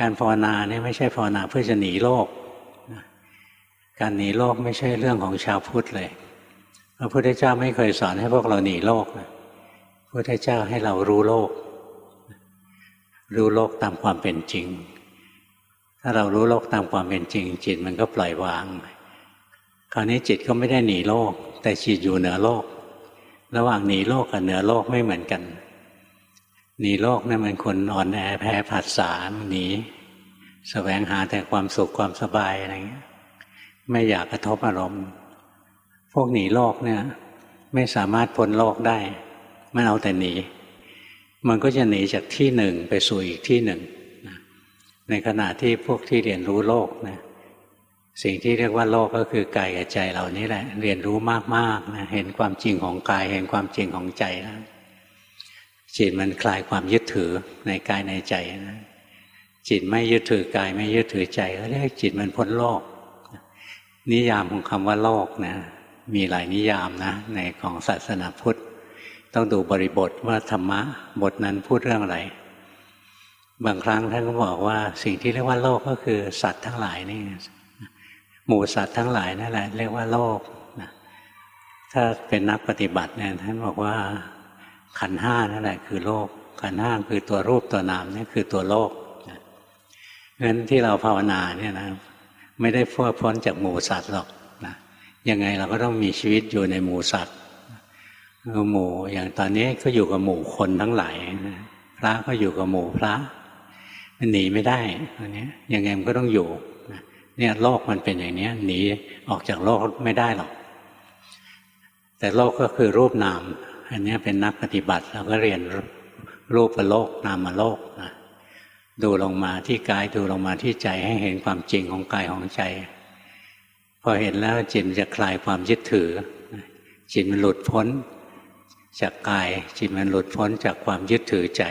การภาวนาเนี่ยไม่ใช่ภาวนาเพื่อจะหนีโลก การหนีโลกไม่ใช่เรื่องของชาวพุทธเลย พระพุทธเจ้าไม่เคยสอนให้พวกเราหนีโลกนะพระพุทธเจ้าให้เรารู้โลก รู้โลกตามความเป็นจริง ถ้าเรารู้โลกตามความเป็นจริง จิตมันก็ปล่อยวาง คราวนี้จิตก็ไม่ได้หนีโลก แต่จิตอยู่เหนือโลก ระหว่างหนีโลกกับเหนือโลกไม่เหมือนกัน หนีโลกนั่มันคนอ่อนแอแพ้ผัสสะหนีแสวงหาแต่ความสุขความสบายอะไรเงี้ย ไม่อยากกระทบอารมณ์ พวกหนีโลกเนี่ย ไม่สามารถพ้นโลกได้ มันเอาแต่หนี มันก็จะหนีจากที่หนึ่งไปสู่อีกที่หนึ่งในขณะที่พวกที่เรียนรู้โลกนะสิ่งที่เรียกว่าโลกก็คือกายกับใจเหล่านี้แหละ เรียนรู้มากๆนะเห็นความจริงของกาย เห็นความจริงของใจแล้ว จิตมันคลายความยึดถือในกายในใจนะจิตไม่ยึดถือกายไม่ยึดถือใจก็เรียกจิตมันพ้นโลก นิยามของคำว่าโลกนะมีหลายนิยามนะในของศาสนาพุทธ ต้องดูบริบทว่าธรรมะบทนั้นพูดเรื่องอะไร บางครั้งท่านก็บอกว่าสิ่งที่เรียกว่าโลกก็คือสัตว์ทั้งหลายนี่หมู่สัตว์ทั้งหลายนั่นแหละเรียกว่าโลกถ้าเป็นนักปฏิบัติเนี่ยท่านบอกว่า ขันห้านั่นแหละคือโลก ขันห้าคือตัวรูปตัวนามนี่คือตัวโลกนะงั้นที่เราภาวนาเนี่ยนะไม่ได้พ้พ้นจากหมู่สัตว์หรอกนะยังไงเราก็ต้องมีชีวิตอยู่ในหมู่สัตว์หมู่อย่างตอนนี้ก็อยู่กับหมู่คนทั้งหลายนะพระก็อยู่กับหมู่พระมันหนีไม่ได้ตอนนี้ยังไงมันก็ต้องอยู่นะเนี่ยโลกมันเป็นอย่างนี้หนีออกจากโลกไม่ได้หรอก แต่โลกก็คือรูปนาม อันนี้เป็นนักปฏิบัติเราก็เรียนรูปโลกนามโลกนะดูลงมาที่กายดูลงมาที่ใจให้เห็นความจริงของกายของใจ พอเห็นแล้วจิตมันจะคลายความยึดถือ จิตมันหลุดพ้นจากกาย จิตมันหลุดพ้นจากความยึดถือใจ